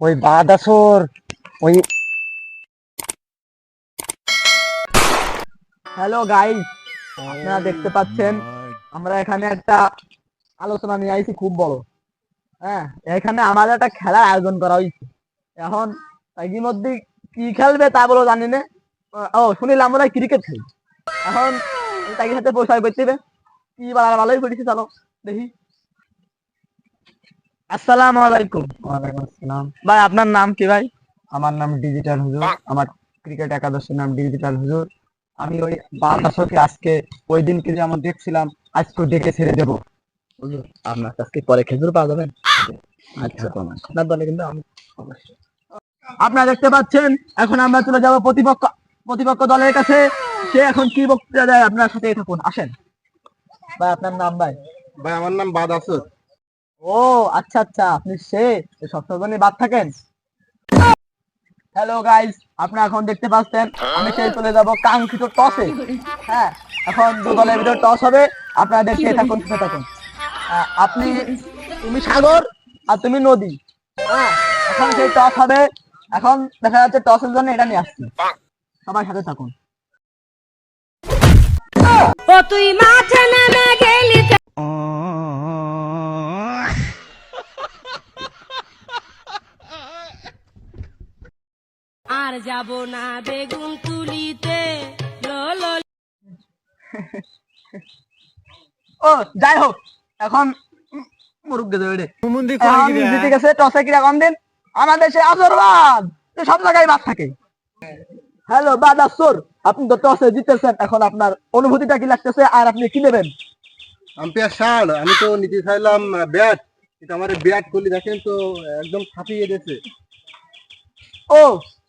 ওই বাদাসর ওই hello guys আপনারা দেখতে পাচ্ছেন, আমরা এখানে একটা আলোচনা নিয়ে আইছি, খুব বড়। হ্যাঁ এখানে আমাদের একটা খেলার আয়োজন করা হয়েছে এখন ইতিমধ্যে কি খেলবে তা বলো জানি না। ও, শুনিলাম আমরা ক্রিকেট খেলি এখন তাকে সাথে পরিচয় করতে হবে। কি বলার ভালোই করেছি, চলো দেখি। আসসালামু আলাইকুম। ওয়ালাইকুম আসসালাম। ভাই আপনার নাম কি ভাই? আমার নাম ডিজিটাল হুজুর। আমার ক্রিকেট একাদশের নাম ডিজিটাল হুজুর। আমি ওই বাদাসরকে আজকে ওই দিনকে যেমন দেখছিলাম আজকে ডেকে ছেড়ে দেবো। হুজুর, আপনার কাছে পরে খেজুর পাওয়া যাবে? আচ্ছা আপনার দলে কিন্তু আমি আপনারা দেখতে পাচ্ছেন এখন আমরা চলে যাব প্রতিপক্ষ প্রতিপক্ষ দলের কাছে। সে এখন কি বক্তৃতা দেয়? আপনার সাথে থাকুন আসেন। ভাই আপনার নাম ভাই? ভাই আমার নাম বাদাসর ও আচ্ছা আচ্ছা আপনি সে সপ্তাহে বাদ থাকেন। হ্যালো গাইস আপনারা এখন দেখতে পাচ্ছেন আমি সেই চলে যাব কাঙ্ক্ষিত টসে। হ্যাঁ এখন দু দলের ভিতরে টস হবে আপনারা দেখতে থাকুন শুনে থাকুন। আহ, আপনি তুমি সাগর আর তুমি নদী। হ্যাঁ এখন সেই টস হবে। এখন দেখা যাচ্ছে টসের জন্য এটা নিয়ে আসছি। সবাই সাথে থাকুন। ও তুই মাঠে নেমে গেলি। আর যাব না বেগুন তুলিতে। ও যাই হোক এখন জিতে গেছে টসে কীরকম দিন আমাদের সে আশীর্বাদ তো সব জায়গায় বাদ থাকে। হ্যালো বাদাসুর আপনি তো টসে জিতেছেন। এখন আপনার অনুভূতিটা কি লাগতেছে আর আপনি কি নেবেন? আম্পায়ার স্যার আমি তো নিতে চাইলাম ব্যাট। কিন্তু আমার ব্যাট করলে দেখেন তো একদম ফাটিয়ে দিয়েছে। ও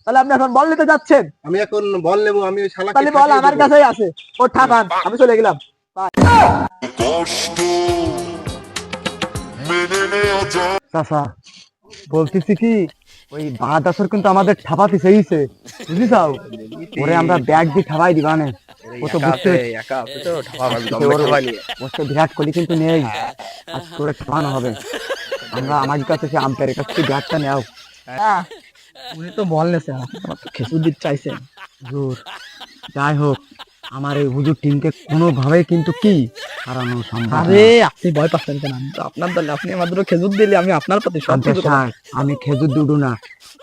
তাহলে আপনি এখন বল নিতে যাচ্ছেন। আমি এখন বল নেব আমি ওই শালাকে তাহলে বল আমার কাছেই আছে। ও ঠাকান আমি চলে গেলাম। চাচা বলতেছি কি ওই বাদাসর কিন্তু আমাদের ঠাপাতে সেইছে বুঝলি চাও ওরে আমরা ব্যাগ দিয়ে ঠাপাই দিবা নে। ও তো বুঝতে ওর- ওর তো বিরাট কোহলি কিন্তু নেই। ওরে ঠাপানো হবে। আমরা আমার কাছে সে আম্পায়ারের কাছ থেকে ব্যাগটা নেও। হ্যাঁ। উনি তো বল নেছেন চাইছেন। হুজুর যাই হোক আমার এই হুজুর টিমকে কোনোভাবেই কিন্তু কি হারানো সম্ভব আরে আপনি ভয় পাচ্ছেন কেন? আমি তো আপনার দলে আপনি আমাদের খেজুর দিলে আমি আপনার প্রতি সব আমি খেজুর দুটো না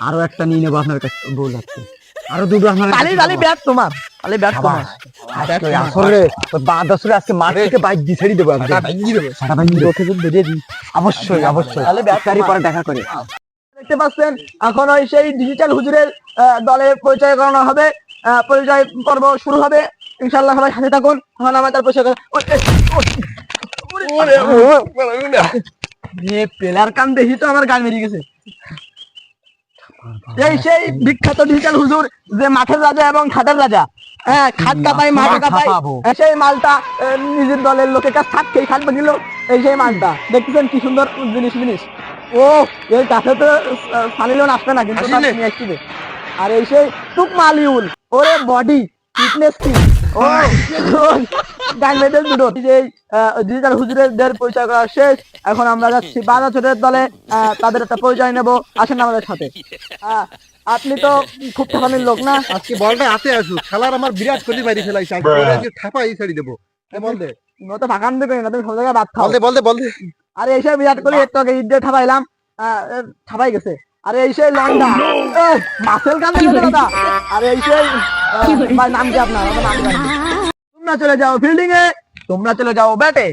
আরও একটা নিয়ে নেব আপনার কাছে বউ লাগছে। আরও দুটো আপনার তালি তালি ব্যাট তোমার তালি ব্যাট তোমার। আজকে আসলে বাদ আসলে আজকে মাঠ থেকে বাইক দিয়ে ছেড়ে দেবো। একদম। সারা ভাঙিয়ে দেবো। খেজুর দিয়ে দিই। অবশ্যই অবশ্যই। তাহলে ব্যাট পরে দেখা করে। দেখতে পাচ্ছেন এখন ওই সেই ডিজিটাল হুজুরের দলে পরিচয় করানো হবে। পরিচয় পর্ব শুরু হবে। ইনশাল্লাহ সবাই সাথে থাকুন। এখন আমার তার পরিচয় পেলার কান দেখি তো আমার গান বেরিয়ে গেছে। এই সেই বিখ্যাত ডিজিটাল হুজুর যে মাঠের রাজা এবং খাটের রাজা। হ্যাঁ খাট কাপাই মাঠ কাপাই সেই মালটা নিজের দলের লোকের কাছে থাক খেয়ে খাট বানিল এই সেই মালটা। দেখতেছেন কি সুন্দর জিনিস জিনিস। ও এই কাছে তো সানিলেও আসবে না কিন্তু নিয়ে আসবে। আর এই সেই টুক মালিউল ওরে বডি ফিটনেস কি ও গান মেয়েদের দুটো। যে ডিজিটাল হুজুরের পরিচয় করা শেষ। এখন আমরা যাচ্ছি বাধা ছোটের দলে তাদের একটা পরিচয় নেব। আসেন আমাদের সাথে। আহ, আপনি তো খুব ঠাকানির লোক না? আজকে বলটা হাতে আসুক খেলার আমার বিরাট কোহলি বাড়ি ফেলাইছে। আজকে ঠাপাই ছেড়ে দেবো। এ বল দে। তুমি তো ফাঁকান দেবে না তুমি সব জায়গায় বাদ খাও। বল দে বল দে বল দে। আরে এই সেই বিরাট কোহলি একটু আগে ঠাপাইলাম। আহ, এ, গেছে। আরে এই সেই লন্ডা মাসেল কান দাদা আরে এই সেই ভাই নাম কি আপনার? আমার নাম জানি তোমরা চলে যাও ফিল্ডিং এ তোমরা চলে যাও ব্যাটে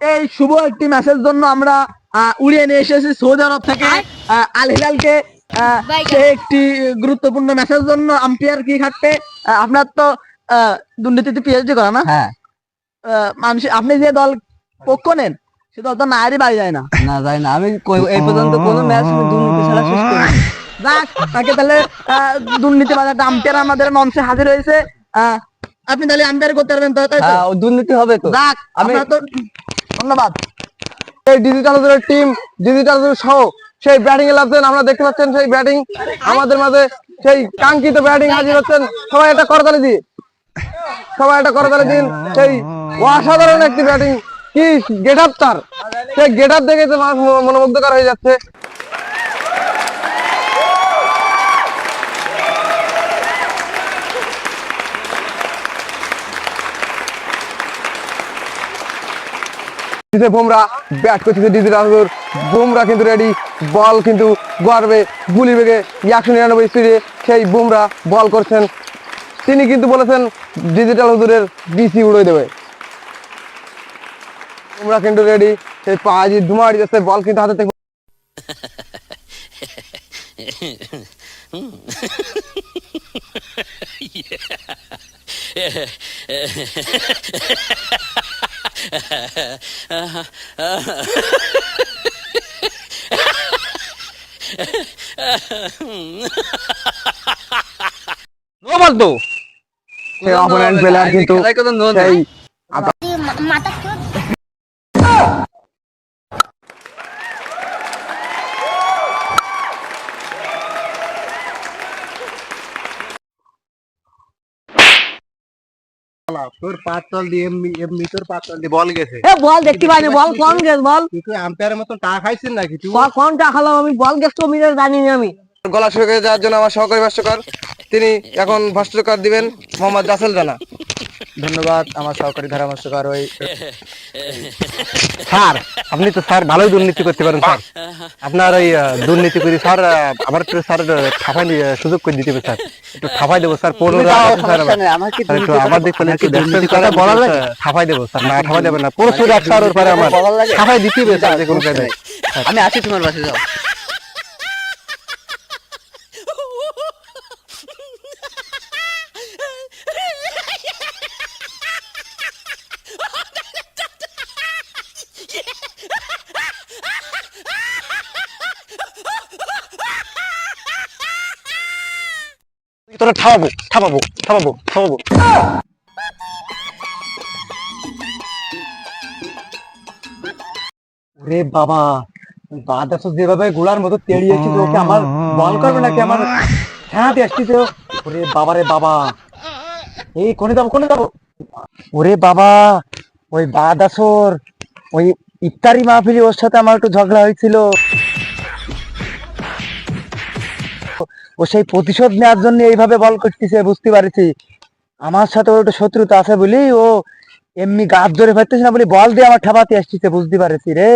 এই শুভ একটি ম্যাচের জন্য আমরা আহ, উড়িয়ে নিয়ে এসেছি সৌদি আরব থেকে। আহ, আল হিলালকে আহ, সে একটি গুরুত্বপূর্ণ ম্যাচের জন্য আম্পায়ার কি খাটতে আহ, আপনার তো আহ, দুর্নীতিতে পিএইচডি করা না? হ্যাঁ। আহ, মানুষ আপনি যে দল পক্ষ নেন সে দল তো নায়ারই বাড়ি যায় না। না যাই না আমি কই- এই পর্যন্ত কোনো ম্যাচ দুর্নীতি ছাড়া শেষ করি যাক তাকে তাহলে দুর্নীতি বাজার আম্পায়ার আমাদের মঞ্চে হাজির হয়েছে। আপনি তাহলে আম্পায়ার করতে পারবেন তো তাই তো? দুর্নীতি হবে তো। যাক আমি- আপনার তো ধন্যবাদ। এই ডিজিটাল টিম ডিজিটাল সহ সেই ব্যাটিং এ লাগছেন আমরা দেখতে পাচ্ছেন সেই ব্যাটিং আমাদের মাঝে সেই কাঙ্ক্ষিত ব্যাটিং হাজির হচ্ছেন। সবাই একটা করতালি দিয়ে সবাই একটা করতালি দিন। সেই অসাধারণ একটি ব্যাটিং কি গেট আপ তার? সে গেট আপ দেখে তো মানুষ হয়ে যাচ্ছে। বোমরা বুমরা ব্যাট করছে ডিজি রাহুল বুমরা কিন্তু রেডি বল কিন্তু গড়বে, গুলি বেগে একশো নিরানব্বই স্পিডে সেই বুমরা বল করছেন। তিনি কিন্তু বলেছেন ডিজিটাল হুদুরের ডিসি উড়ে দেবে। বুমরা কিন্তু রেডি সেই পাঁচ ধুমাড়ি যাচ্ছে বল কিন্তু হাতে থেকে নো বলতো সেই অপোনেন্ট প্লেয়ার কিন্তু সেই মাথা তোর পাঁচতল দিয়ে এমনি এমনি তোর পাঁচতল দিয়ে বল গেছে। এ বল দেখতে পাইনি বল কোন গেছ বল? তুই আম্পায়ারের মতন টাকা খাইছিস নাকি? তুই বল কোনটা খালাম আমি? বল গেছ তো আমি জানি না আমি। গলা শুকিয়ে যাওয়ার জন্য আমার সহকারী ভাষ্যকার তিনি এখন ভাষ্যকার দিবেন মোহাম্মদ রাসেল জানা ধন্যবাদ আমার সহকারী ধারা ভাষ্যকার ওই স্যার আপনি তো স্যার ভালোই দুর্নীতি করতে পারেন স্যার। আপনার ওই দুর্নীতি করি স্যার আবার একটু স্যার ঠাপাই সুযোগ করে দিতে হবে স্যার। একটু ঠাপাই দেবো স্যার পনেরো আমার দিক থেকে একটু দেখবেন কথা বলা লাগে ঠাপাই দেবো স্যার না ঠাপাই দেবেন না পরশু রাত স্যার ওর পরে আমার ঠাপাই দিতে হবে স্যার যে কোনো আমি আছি তোমার পাশে যাও। তোরা ঠাপাবো ঠাপাবো ঠাপাবো ঠাপাবো ওরে বাবা বাদাস যেভাবে গোলার মতো তেড়িয়েছি তো ওকে আমার বল করবে নাকি আমার? হ্যাঁ আসছি তো। ওরে বাবা রে বাবা। এই, কোনে যাব কোনে যাব? ওরে বাবা, ওই বাদাসর ওই ইফতারি মাহফিলি ওর সাথে আমার একটু ঝগড়া হয়েছিল। ও সেই প্রতিশোধ নেওয়ার জন্য এইভাবে বল করতেছে, বুঝতে পারছি। আমার সাথে ওর একটা শত্রুতা আছে বলি ও এমনি গাছ ধরে ফেলতেছে না বলি বল দিয়ে আমার ঠাপাতে আসতেছে, বুঝতে পারছি রে।